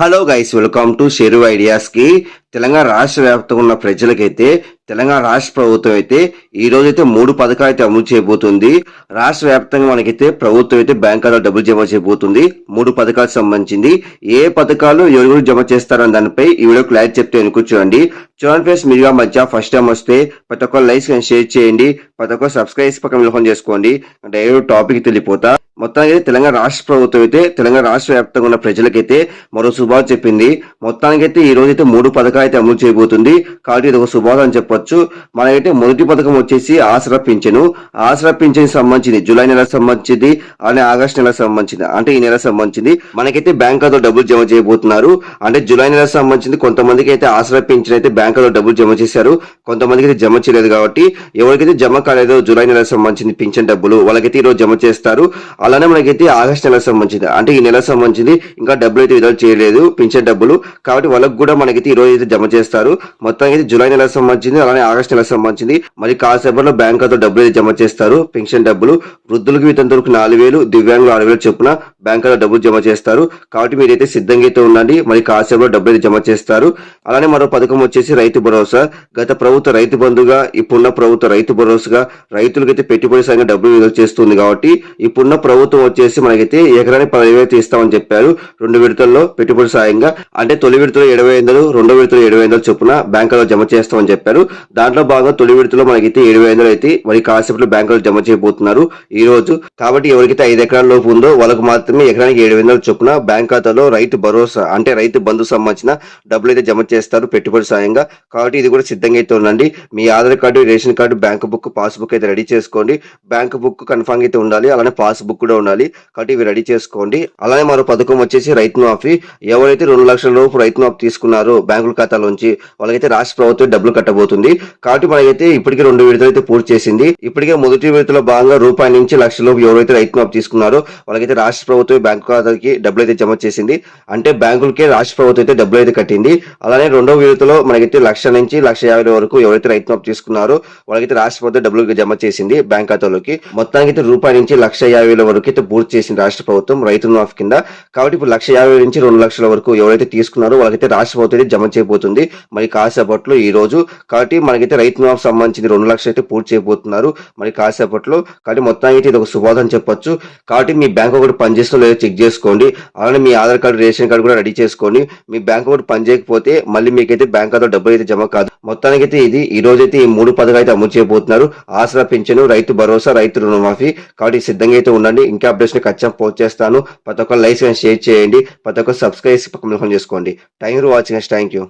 Hello guys welcome to Sheru ఐడియాస్కి Telangana రాష్ట్ర వ్యాప్తంగా ఉన్న ప్రజలకైతే తెలంగాణ రాష్ట్ర ప్రభుత్వం అయితే ఈ రోజైతే మూడు పథకాలు అయితే అమలు చేయబోతుంది. రాష్ట్ర వ్యాప్తంగా మనకైతే ప్రభుత్వం అయితే బ్యాంక్ డబ్బులు జమ చేయబోతుంది. మూడు పథకాలకు సంబంధించింది. ఏ పథకాలు ఎవరు జమ చేస్తారని దానిపై ఈ వీడియో క్లారిటీ చెప్తే వెనుక చూడండి. చూడండి ఫ్రెండ్స్ మీరుగా మధ్య ఫస్ట్ టైం వస్తే ప్రతి ఒక్క లైక్స్ కానీ షేర్ చేయండి. ప్రతి ఒక్క సబ్స్క్రైబ్ పక్కన విలువని చేసుకోండి. డైరెక్ట్ టాపిక్ తెలిపోతా మొత్తానికి అయితే తెలంగాణ రాష్ట్ర ప్రభుత్వం అయితే తెలంగాణ రాష్ట్ర వ్యాప్తంగా ఉన్న ప్రజలకైతే మరో శుభాలు చెప్పింది. మొత్తానికైతే ఈ రోజు అయితే మూడు పథకాలు అయితే అమలు చేయబోతుంది. కాబట్టి ఇది ఒక శుభాలు అని చెప్పొచ్చు. మనకైతే మొదటి పథకం వచ్చేసి ఆసరా పింఛను. ఆసరా పింఛన్ సంబంధించింది జూలై నెల సంబంధించింది అలానే ఆగస్ట్ నెల సంబంధించింది అంటే ఈ నెల సంబంధించింది. మనకైతే బ్యాంక్ ఖాతాలో డబ్బులు జమ చేయబోతున్నారు. అంటే జూలై నెల సంబంధించింది కొంతమందికి అయితే ఆసరా పింఛన్ అయితే బ్యాంక్ ఖాతాలో డబ్బులు జమ చేశారు. కొంతమందికి అయితే జమ చేయలేదు కాబట్టి ఎవరికైతే జమ కాలేదో జూలై నెల సంబంధించింది పింఛన్ డబ్బులు వాళ్ళకైతే ఈ రోజు జమ చేస్తారు. అలానే మనకైతే ఆగస్ట్ నెల సంబంధించింది అంటే ఈ నెల సంబంధించింది ఇంకా డబ్బులు అయితే విడుదల చేయలేదు పింఛన్ డబ్బులు. కాబట్టి వాళ్ళకి కూడా మనకైతే ఈ రోజు అయితే జమ చేస్తారు. మొత్తానికి అయితే జూలై నెలకు సంబంధించింది అలానే ఆగస్ట్ నెలకు సంబంధించింది. మరి కాసేపట్లో బ్యాంక్ ఖాతా డబ్బులు అయితే జమ చేస్తారు. పెన్షన్ డబ్బులు వృద్ధులకు వీతంతరకు నాలుగు వేలు దివ్యాంగులు ఆరు వేలు చొప్పున బ్యాంకులో డబ్బులు జమ చేస్తారు. కాబట్టి మీరైతే సిద్ధంగా అయితే ఉండండి. మరి కాసేపులో డబ్బులు అయితే జమ చేస్తారు. అలానే మరో పథకం వచ్చేసి రైతు భరోసా. గత ప్రభుత్వ రైతు బంధుగా ఇప్పుడున్న ప్రభుత్వ రైతు భరోసాగా రైతులకైతే పెట్టుబడి సాయంగా డబ్బులు విడుదల చేస్తుంది కాబట్టి ఇప్పుడున్న ప్రభుత్వం వచ్చేసి మనకైతే ఎకరానికి పదివేలు అయితే ఇస్తామని చెప్పారు. రెండు విడతల్లో పెట్టుబడి సాయంగా. అంటే తొలి విడతలో ఇరవై ఐదులు రెండో విడతలో ఇరవై ఐదులు చొప్పున బ్యాంకులో జమ చేస్తామని చెప్పారు. దాంట్లో భాగంగా తొలి విడతలో మనకైతే ఇరవై వందలు అయితే మరి కాసేపులో బ్యాంకులో జమ చేయబోతున్నారు. ఈ రోజు కాబట్టి ఎవరికైతే ఐదు ఎకరాల లోపు ఉందో వాళ్ళకు మాత్రమే ఎకరానికి ఏడు వందల చొప్పున బ్యాంక్ ఖాతాలో రైతు భరోసా అంటే రైతు బంధు సంబంధించిన డబ్బులు అయితే జమ చేస్తారు పెట్టుబడి సాయంగా. కాబట్టి ఇది కూడా సిద్ధంగా అయితే ఉండండి. మీ Aadhaar card ration card bank book passbook అయితే రెడీ చేసుకోండి. బ్యాంక్ బుక్ కన్ఫామ్ అయితే ఉండాలి. అలానే పాస్ బుక్ కూడా ఉండాలి. కాబట్టి ఇవి రెడీ చేసుకోండి. అలానే మరో పథకం వచ్చేసి రైతు మాఫీ. ఎవరైతే రెండు లక్షల లోపు రైతు మాఫీ తీసుకున్నారో బ్యాంకుల ఖాతాలోంచి వాళ్ళకైతే రాష్ట్ర ప్రభుత్వం డబ్బులు కట్టబోతుంది. కాబట్టి మనకైతే ఇప్పటికే రెండు విడతలు అయితే పూర్తి చేసింది. ఇప్పటికే మొదటి విడతలో భాగంగా రూపాయి నుంచి లక్ష లోపు ఎవరైతే రైతు మాఫీ తీసుకున్నారో వాళ్ళకైతే రాష్ట్ర ప్రభుత్వం బ్యాంకు ఖాతాకి డబ్బులు అయితే జమ చేసింది. అంటే బ్యాంకులకే రాష్ట్ర ప్రభుత్వం అయితే డబ్బులు అయితే కట్టింది. అలానే రెండో విడతలో మనకైతే లక్ష నుంచి లక్ష యాభై వరకు ఎవరైతే రైతు అప్పు తీసుకున్నారో వాళ్ళకైతే రాష్ట్ర ప్రభుత్వం డబ్బులు జమ చేసింది బ్యాంక్ ఖాతాలోకి. మొత్తానికి అయితే రూపాయి నుంచి లక్ష యాభై వేల వరకు అయితే పూర్తి చేసింది రాష్ట్ర ప్రభుత్వం రైతు మాఫీ కింద. కాబట్టి ఇప్పుడు లక్ష యాభై నుంచి రెండు లక్షల వరకు ఎవరైతే తీసుకున్నారో వాళ్ళకైతే రాష్ట్ర ప్రభుత్వం అయితే జమ చేయబోతుంది. మరి కాసేపట్లో ఈ రోజు కాబట్టి మనకైతే రైతు మాఫీ సంబంధించి రెండు లక్షలు అయితే పూర్తి చేయబోతున్నారు. మరి కాసేపట్లో కాబట్టి మొత్తానికి అయితే ఇది ఒక శుభాదం చెప్పొచ్చు. కాబట్టి మీ బ్యాంక్ ఒకటి పనిచేస్తుందో లేదో చెక్ చేసుకోండి. అలానే మీ ఆధార్ కార్డు రేషన్ కార్డు కూడా రెడీ చేసుకోండి మీ బ్యాంక్ అకౌంట్ పని చేయకపోతే మళ్ళీ మీకైతే బ్యాంక్ ఖాతా డబ్బులు అయితే జమ కాదు. మొత్తానికి అయితే ఇది ఈ రోజు అయితే ఈ మూడు పథకాలు అయితే అమలు చేయబోతున్నారు. ఆసరా పింఛను రైతు భరోసా రైతు రుణమాఫీ కాబట్టి సిద్ధంగా అయితే ఉండండి. ఇంకా అప్డేట్స్ని ఖచ్చితంగా పోస్ట్ చేస్తాను. ప్రతి ఒక్క లైక్ షేర్ చేయండి. ప్రతి ఒక్క సబ్స్క్రైబ్ పక్కన చేసుకోండి. Thank you watching thank you.